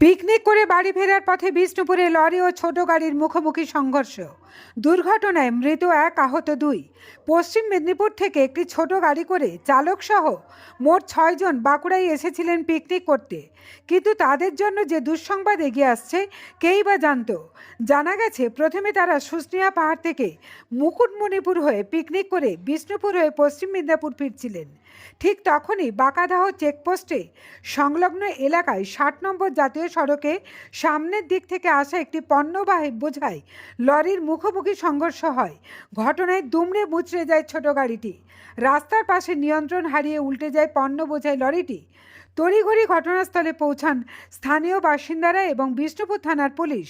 Picnic করে বাড়ি ফেরার পথে বিষ্ণুপুরে লরি ও ছোট গাড়ির মুখোমুখি সংঘর্ষ। দুর্ঘটনায় মৃত এক আহত দুই। পশ্চিম মেদিনীপুর থেকে একটি ছোট গাড়ি করে চালক সহ মোট ছয়জন বাঁকুড়ায় এসেছিলেন পিকনিক করতে। কিন্তু তাদের জন্য যে দুঃসংবাদ এগিয়ে আসছে, কেই বা জানত? জানা গেছে, প্রথমে তারা শুষ্নিয়া পাহাড় থেকে মুকুটমণিপুর হয়ে পিকনিক করে বিষ্ণুপুর হয়ে পশ্চিম মেদিনীপুর ফিরছিলেন। ঠিক তখনই বাঁকাদাহ চেকপোস্টে সংলগ্ন এলাকায় ষাট নম্বর জাতীয় সড়কে সামনের দিক থেকে আসা একটি পণ্যবাহী বোঝাই লরির মুখোমুখি সংঘর্ষ হয়। ঘটনায় দুমড়ে মুচড়ে যায় ছোট গাড়িটি। রাস্তার পাশে নিয়ন্ত্রণ হারিয়ে উল্টে যায় পণ্য বোঝাই লরিটি। তড়িঘড়ি ঘটনাস্থলে পৌঁছান স্থানীয় বাসিন্দারা এবং বিষ্ণুপুর থানার পুলিশ।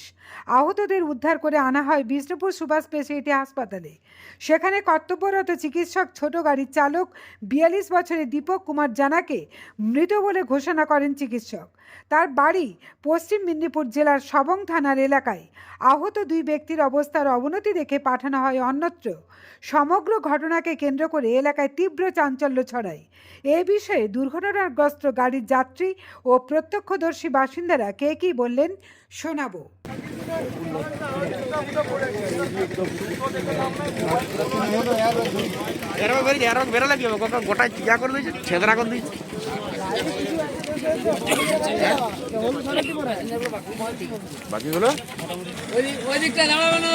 আহতদের উদ্ধার করে আনা হয় বিষ্ণুপুর সুভাষ স্পেশালিটি হাসপাতালে। সেখানে কর্তব্যরত চিকিৎসক, ছোট গাড়ির চালক, বিয়াল্লিশ বছরের দীপক কুমার জানাকে মৃত বলে ঘোষণা করেন চিকিৎসক। তার বাড়ি পশ্চিম মেদিনীপুর জেলার সবং থানার এলাকায়। আহত দুই ব্যক্তির অবস্থার অবনতি দেখে পাঠানো হয় অন্যত্র। সমগ্র ঘটনাকে কেন্দ্র করে এলাকায় তীব্র চাঞ্চল্য ছড়ায়। এ বিষয়ে দুর্ঘটনাগ্রস্ত গাড়ির যাত্রী ও প্রত্যক্ষদর্শী বাসিন্দারা কে কী বললেন শোনাবো। ছেদরা করে দিয়েছে। বাকিগুলো ওই দিকটা দাঁড়াবো না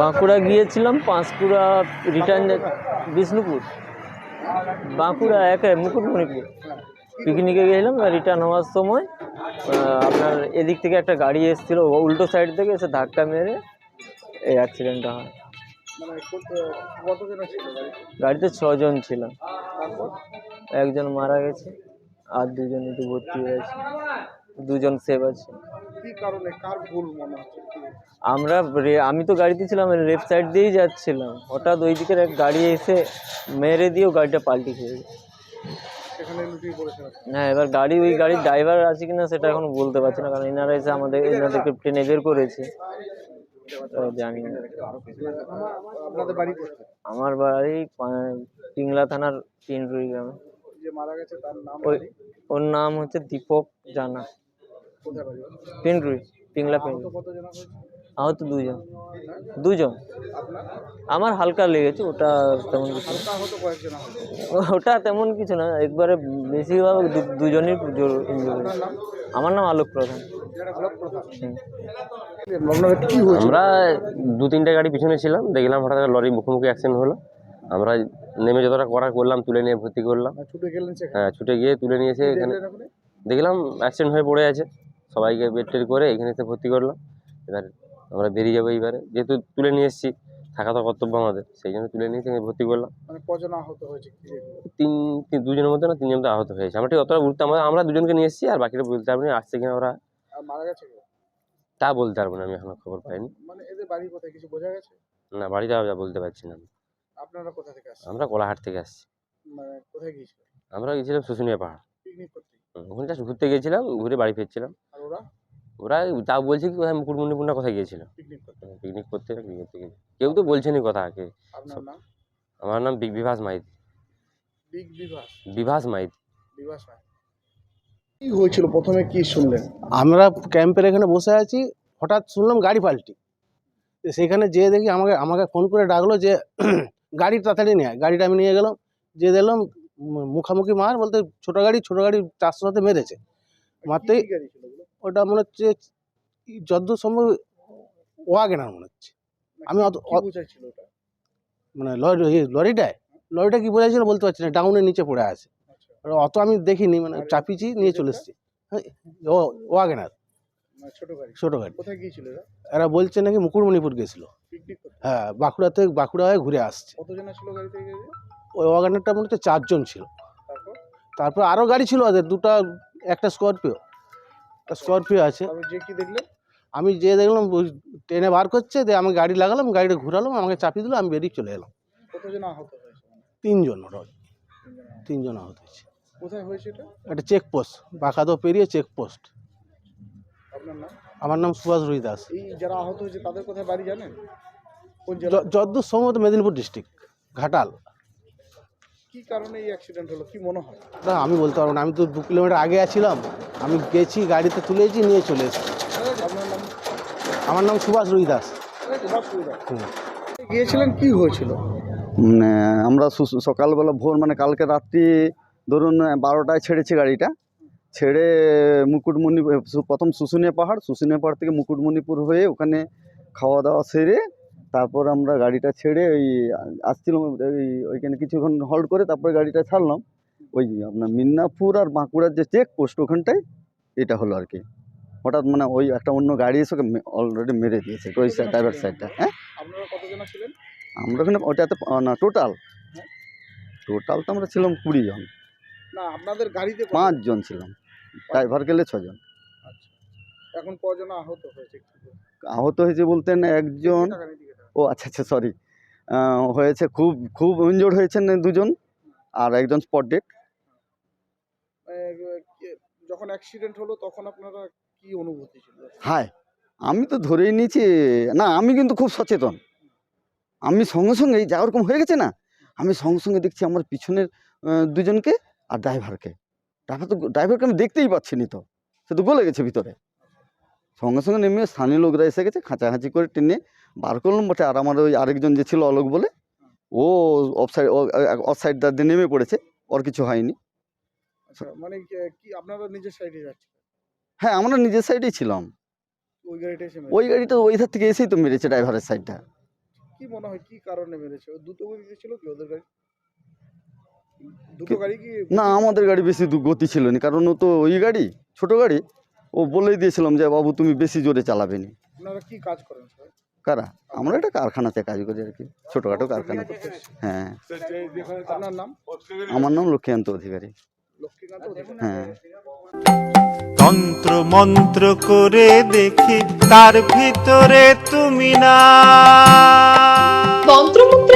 বাঁকুড়া গিয়েছিলাম, পাঁশকুড়া রিটার্ন বিষ্ণুপুর। বাঁকুড়া একে, মুকুটমণিপুর। পিকনিকে গেছিলাম রিটার্ন হওয়ার সময় আপনার এদিক থেকে একটা গাড়ি এসেছিল উল্টো সাইড থেকে এসে ধাক্কা মেরে এই অ্যাক্সিডেন্টটা হয়? গাড়িতে ছজন ছিলাম। একজন মারা গেছে, আর দুজন একটু ভর্তি হয়ে আছে দুজন সেভ আছে। কি কারণে? কার ভুল মনে হচ্ছে? আমরা আমি তো গাড়িতে ছিলাম লেফট সাইড দিয়েই যাচ্ছিলাম। হঠাৎ ওই দিকের এক গাড়ি এসে মেরে দিয়েও গাড়িটা পাল্টি খেয়ে হ্যাঁ এবার গাড়ি ওই গাড়ির ড্রাইভার আছে কিনা সেটা এখন বলতে পারছি না কারণ এনারা এসে আমাদের এনাদেরকে ট্রেনে বের করেছে। তো জানি না। আমার বাড়ি পিংলা থানার পিন্টুরি গ্রামে। ওর নাম হচ্ছে দীপক জানা। বাড়ি? পিংলা কতজন আহত দুজন দুজন আমার হালকা লেগেছে ওটা তেমন কিছু ওটা তেমন কিছু না একবারে বেশিরভাগ দু- দুজনই ইঞ্জুরি আমার নাম আলোক প্রধান। আমরা দু তিনটে গাড়ি পিছনে ছিলাম দেখলাম হঠাৎ করে লরি মুখোমুখি অ্যাক্সিডেন্ট হলো। আমরা নেমে যতটা করা করলাম তুলে নিয়ে ভর্তি করলাম। ছুটে হ্যাঁ ছুটে গিয়ে তুলে নিয়ে এসে এখানে দেখলাম অ্যাক্সিডেন্ট হয়ে পড়ে আছে। সবাইকে বেড টেড করে এখানে এসে ভর্তি করলাম। এবার আমরা বেরিয়ে যাব এইবারে। যেহেতু তুলে নিয়ে এসেছি থাকা তো কর্তব্য আমাদের সেই জন্য তুলে নিয়ে এসে ভর্তি করলাম। মানে কজন আহত হয়েছে তিন তিন- দুজনের মধ্যে না তিনজন মধ্যে আহত হয়েছে। আমরা ঠিক অতটা গুরুত্ব আমরা আমরা দুজনকে নিয়ে এসেছি আর বাকিটা বলতে পারব না আসছে কিনা ওরা। মারা গেছে তা বলতে পারব না আমি এখনও খবর পাইনি। মানে এদের বাড়ি কোথায় কিছু বোঝা গেছে? না বাড়ি যাওয়া বলতে পারছি না আমি। আপনারা কোথা থেকে আসছেন? আমরা কোলাহাট থেকে আসছি। মানে কোথায় আমরা গেছিলাম শুশুনিয়া পাহাড়। পিকনিক করতে। হুম, ওখানে ঘুরতে গিয়েছিলাম ঘুরে বাড়ি ফিরছিলাম। ওরা? ওরা তাও বলছে কি কোথায় মুকুটমণিপুর না কোথায় গিয়েছিল? পিকনিক করতে। পিকনিক করতে না কেউ তো বলছেনই কথা কে আমার নাম বিগ বিভাস মাইত। বিগ বিভাস? বিভাস মাইত। বিভাস কি হয়েছিল? প্রথমে কি শুনলেন? আমরা ক্যাম্পের এখানে বসে আছি হঠাৎ শুনলাম গাড়ি পাল্টি। তো সেখানে যেয়ে দেখি আমাকে আমাকে ফোন করে ডাকলো যে গাড়ি তাড়াতাড়ি নিয়ে। গাড়িটা আমি নিয়ে গেলাম যে দেখলাম মুখামুখি মার বলতে ছোটো গাড়ি ছোটো গাড়ি চারশো সাথে মেরেছে। মারতেই? ওটা মনে হচ্ছে যদ্দূর সম্ভব ওয়াগেনার মনে হচ্ছে। আমি অত মানে লরি লরিটায় লরিটা কি বোঝাইছিল বলতে পারছি না ডাউনের নিচে পড়ে আছে। অত আমি দেখিনি মানে আর চাপিয়েছি নিয়ে চলে এসেছি। হ্যাঁ, ও ওয়াগেনার মানে ছোট গাড়ি? কোথায় গিয়েছিল এরা বলছে নাকি মুকুটমণিপুর গেছিল। হ্যাঁ বাঁকুড়া থেকে বাঁকুড়া হয়ে ঘুরে আসছে? ওই ওয়াগনারটা মনে হচ্ছে চারজন ছিল। তারপর? আরও গাড়ি ছিল ওদের দুটো একটা স্করপিও। স্করপিও আছে। যে কি দেখলেন আমি যে দেখলাম ট্রেনে বার করছে দিয়ে আমি গাড়ি লাগালাম গাড়িটা ঘুরালাম আমাকে চাপিয়ে দিল আমি বেরিয়ে চলে এলাম। কতজন আহত হয়েছে? তিনজন তিনজন আহত। হয়েছে। কোথায় হয়েছে এটা? একটা চেকপোস্ট বাঁকাদো পেরিয়ে চেকপোস্ট আপনার নাম? আমার নাম সুভাষ রুই দাস। এই যারা আহত হয়েছে তাদের কোথায় বাড়ি জানেন? যদ্দূর সম্ভবত মেদিনীপুর ডিস্ট্রিক্ট ঘাটাল। কি কারণে এই অ্যাক্সিডেন্ট হলো? কি মনে হয়? না আমি বলতে পারব না। আমি তো দু কিলোমিটার আগে আছিলাম। আমি গেছি গাড়িতে তুলেছি নিয়ে চলে এসেছি। আপনার নাম? আমার নাম সুভাষ রুই দাস সুভাষ হুম। গিয়েছিলেন কি হয়েছিল? মানে আমরা সু- সকালবেলা ভোর মানে কালকে রাত্রি ধরুন বারোটায় ছেড়েছি গাড়িটা। ছেড়ে মুকুটমণিপুর প্রথম শুশুনিয়া পাহাড় শুশুনিয়া পাহাড় থেকে মুকুটমণিপুর হয়ে ওখানে খাওয়া দাওয়া সেরে তারপর আমরা গাড়িটা ছেড়ে ওই আসছিলাম ওই ওইখানে কিছুক্ষণ হল্ট করে তারপরে গাড়িটা ছাড়লাম। ওই আপনার মিদনাপুর আর বাঁকুড়ার যে চেক পোস্ট ওখানটায় এটা হলো আর কি। হঠাৎ মানে ওই একটা অন্য গাড়ি এসে অলরেডি মেরে দিয়েছে ওই ড্রাইভার সাইডটা হ্যাঁ? আমরা ওখানে ওটাতে না টোটাল টোটাল তো আমরা ছিলাম কুড়ি জন। না আপনাদের গাড়িতে পাঁচজন ছিলাম। ড্রাইভার গেলে ছজন আচ্ছা এখন কজন আহত হয়েছে? আহত হয়েছে বলতেন একজন। ও আচ্ছা আচ্ছা সরি হয়েছে খুব খুব ইনজোর্ড হয়েছেন দুজন আর একজন স্পট ডেট যখন অ্যাক্সিডেন্ট হলো তখন আপনারা কি অনুভূতি ছিল? হায় আমি তো ধরেই নিয়েছি না আমি কিন্তু খুব সচেতন। আমি সঙ্গে সঙ্গে যা ওরকম হয়ে গেছে না আমি সঙ্গে সঙ্গে দেখছি আমার পিছনের দুজনকে আর ড্রাইভারকে ড্রাইভার তো ড্রাইভারকে আমি দেখতেই পাচ্ছি নি তো সে তো গলে গেছে ভিতরে। সঙ্গে সঙ্গে নেমে স্থানীয় লোকরা এসে গেছে খাঁচাখাঁচি করে টেনে বার করলাম বটে আর আমার ওই আরেকজন যে ছিল অলোক বলে ও অফ সাইড অফ সাইড দিয়ে নেমে পড়েছে ওর কিছু হয়নি। আচ্ছা মানে কি- আপনারা নিজের সাইডে যাচ্ছেন হ্যাঁ আমরা নিজের সাইডেই ছিলাম। ওই গাড়িটা এসে ওই গাড়িটা ওই ধার থেকে এসেই তো মেরেছে ড্রাইভারের সাইডটা কি মনে হয় কি কারণে মেরেছে? ও দুটো গাড়ি ছিল কি ওদের গাড়ি? দুটো গাড়ি কি না আমাদের গাড়ি বেশি গতি ছিল না কারণ ও তো ওই গাড়ি ছোট গাড়ি। ও বলেই দিয়েছিলাম যে বাবু তুমি বেশি জোরে চালাবে নি। আপনারা কি কাজ করেন সবাই কারা? আমরা একটা কারখানাতে কাজ করি আর কি ছোটোখাটো কারখানা। হ্যাঁ। আমার নাম লক্ষ্মীকান্ত অধিকারী। হ্যাঁ। তন্ত্র মন্ত্র করে দেখি তার ভিতরে তুমি না। তন্ত্রমন্ত্রে